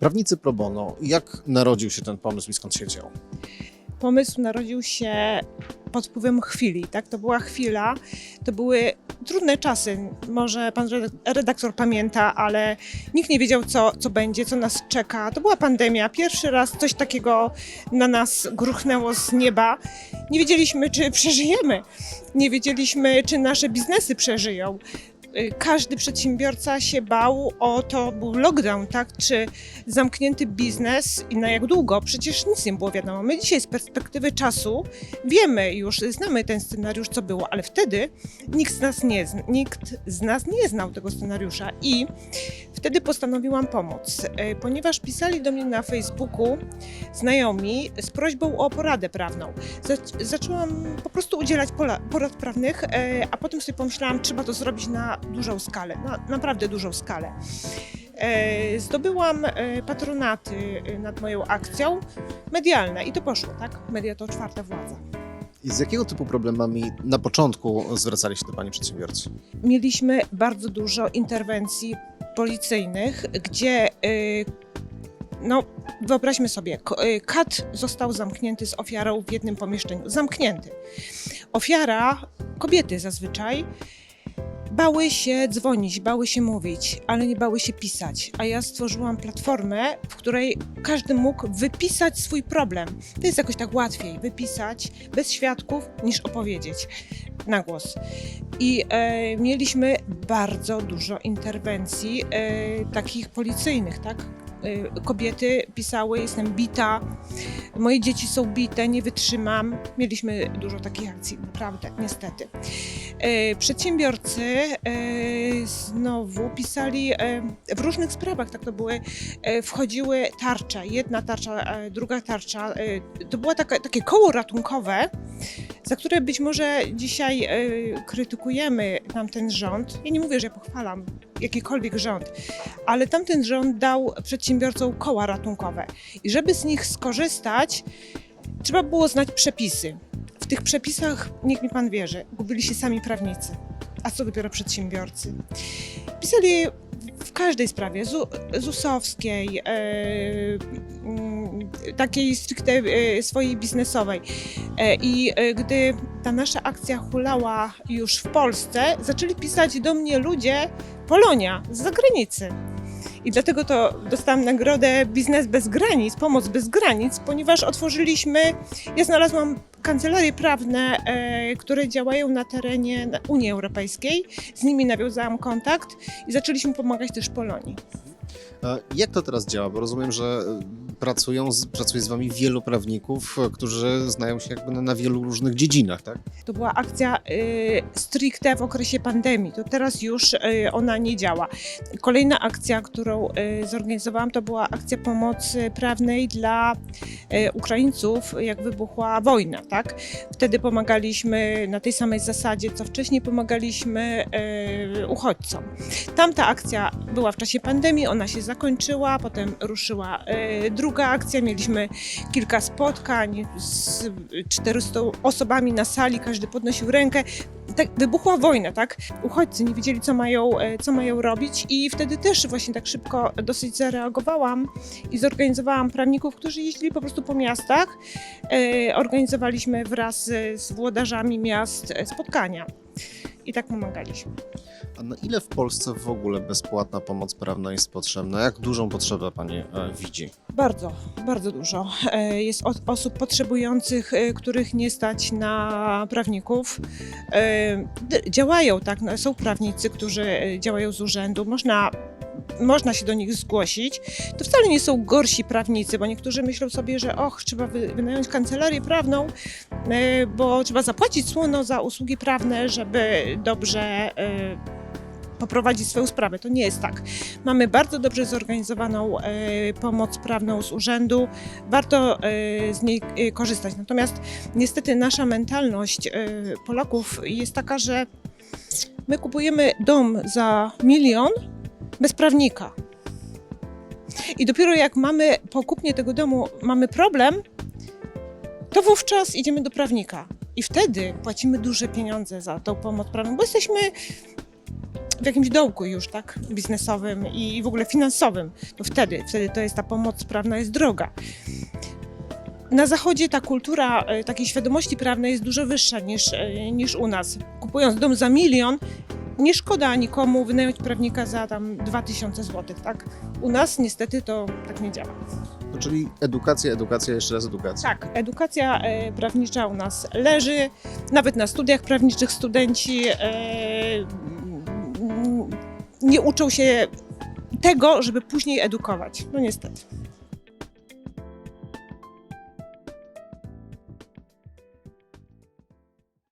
Prawnicy pro bono, jak narodził się ten pomysł i skąd się wziął? Pomysł narodził się pod wpływem chwili, tak? To była chwila, to były trudne czasy. Może pan redak- redaktor pamięta, ale nikt nie wiedział, co, co będzie, co nas czeka. To była pandemia. Pierwszy raz coś takiego na nas gruchnęło z nieba. Nie wiedzieliśmy, czy przeżyjemy. Nie wiedzieliśmy, czy nasze biznesy przeżyją. Y, Każdy przedsiębiorca się bał o to, był lockdown, tak? Czy zamknięty biznes i na jak długo? Przecież nic nie było wiadomo. My dzisiaj z perspektywy czasu wiemy już, znamy ten scenariusz, co było, ale wtedy nikt z nas nie, nikt z nas nie znał tego scenariusza i wtedy postanowiłam pomóc, e, ponieważ pisali do mnie na Facebooku znajomi z prośbą o poradę prawną. Zac- Zaczęłam po prostu udzielać porad prawnych, e, a potem sobie pomyślałam, trzeba to zrobić na dużą skalę, na naprawdę dużą skalę. E, Zdobyłam e, patronaty e, nad moją akcją medialne i to poszło, tak? Media to czwarta władza. I z jakiego typu problemami na początku zwracali się do Pani przedsiębiorcy? Mieliśmy bardzo dużo interwencji policyjnych, gdzie no, wyobraźmy sobie, kat został zamknięty z ofiarą w jednym pomieszczeniu. Zamknięty. Ofiara, kobiety zazwyczaj, bały się dzwonić, bały się mówić, ale nie bały się pisać. A ja stworzyłam platformę, w której każdy mógł wypisać swój problem. To jest jakoś tak łatwiej wypisać bez świadków niż opowiedzieć na głos. I e, mieliśmy bardzo dużo interwencji e, takich policyjnych, tak? E, kobiety pisały, jestem bita, moje dzieci są bite, nie wytrzymam. Mieliśmy dużo takich akcji, naprawdę, niestety. E, przedsiębiorcy e, znowu pisali w różnych sprawach, tak to były, wchodziły tarcze, jedna tarcza, druga tarcza. To było taka, takie koło ratunkowe, za które być może dzisiaj krytykujemy tamten rząd. Ja nie mówię, że pochwalam jakikolwiek rząd, ale tamten rząd dał przedsiębiorcom koła ratunkowe. I żeby z nich skorzystać, trzeba było znać przepisy. W tych przepisach, niech mi pan wierzy, gubili się sami prawnicy, a co dopiero przedsiębiorcy. Pisali w każdej sprawie, ZU, ZUS-owskiej, mm, takiej stricte e, swojej biznesowej. E, I e, gdy ta nasza akcja hulała już w Polsce, zaczęli pisać do mnie ludzie Polonia z zagranicy. I dlatego to dostałam nagrodę Biznes bez granic, pomoc bez granic, ponieważ otworzyliśmy, ja znalazłam kancelarie prawne, e, które działają na terenie Unii Europejskiej. Z nimi nawiązałam kontakt i zaczęliśmy pomagać też Polonii. E, Jak to teraz działa? Bo rozumiem, że e, pracują pracuje z Wami wielu prawników, e, którzy znają się jakby na, na wielu różnych dziedzinach, tak? To była akcja y, stricte w okresie pandemii. To teraz już y, ona nie działa. Kolejna akcja, którą y, zorganizowałam, to była akcja pomocy prawnej dla y, Ukraińców, jak wybuchła wojna. Tak? Wtedy pomagaliśmy na tej samej zasadzie, co wcześniej pomagaliśmy y, uchodźcom. Tamta akcja była w czasie pandemii, ona się zakończyła, potem ruszyła y, druga akcja. Mieliśmy kilka spotkań z 400 osobami na sali, każdy podnosił rękę. Tak, wybuchła wojna, tak? Uchodźcy nie wiedzieli, co mają, e, co mają robić, i wtedy też właśnie tak szybko dosyć zareagowałam i zorganizowałam prawników, którzy jeździli po prostu po miastach. E, organizowaliśmy wraz z, włodarzami miast e, spotkania. I tak pomagaliśmy. A na ile w Polsce w ogóle bezpłatna pomoc prawna jest potrzebna? Jak dużą potrzebę Pani e, widzi? Bardzo, bardzo dużo. E, Jest o- osób potrzebujących, e, których nie stać na prawników. E, d- Działają, tak, no, są prawnicy, którzy e, działają z urzędu. Można, można się do nich zgłosić. To wcale nie są gorsi prawnicy, bo niektórzy myślą sobie, że och, trzeba wy- wynająć kancelarię prawną, e, bo trzeba zapłacić słono za usługi prawne, żeby dobrze e, poprowadzić swoją sprawę. To nie jest tak. Mamy bardzo dobrze zorganizowaną e, pomoc prawną z urzędu. Warto z niej korzystać. Natomiast niestety nasza mentalność Polaków jest taka, że my kupujemy dom za milion bez prawnika. I dopiero jak mamy po kupnie tego domu mamy problem, to wówczas idziemy do prawnika. I wtedy płacimy duże pieniądze za tą pomoc prawną, bo jesteśmy w jakimś dołku już, tak, biznesowym i w ogóle finansowym, to wtedy, wtedy to jest ta pomoc prawna jest droga. Na zachodzie ta kultura e, takiej świadomości prawnej jest dużo wyższa niż, e, niż u nas. Kupując dom za milion, nie szkoda nikomu wynająć prawnika za tam 2000 zł, tak? U nas niestety to tak nie działa. No, czyli edukacja, edukacja, jeszcze raz edukacja. Tak, edukacja e, prawnicza u nas leży, nawet na studiach prawniczych studenci e, nie uczą się tego, żeby później edukować. No niestety.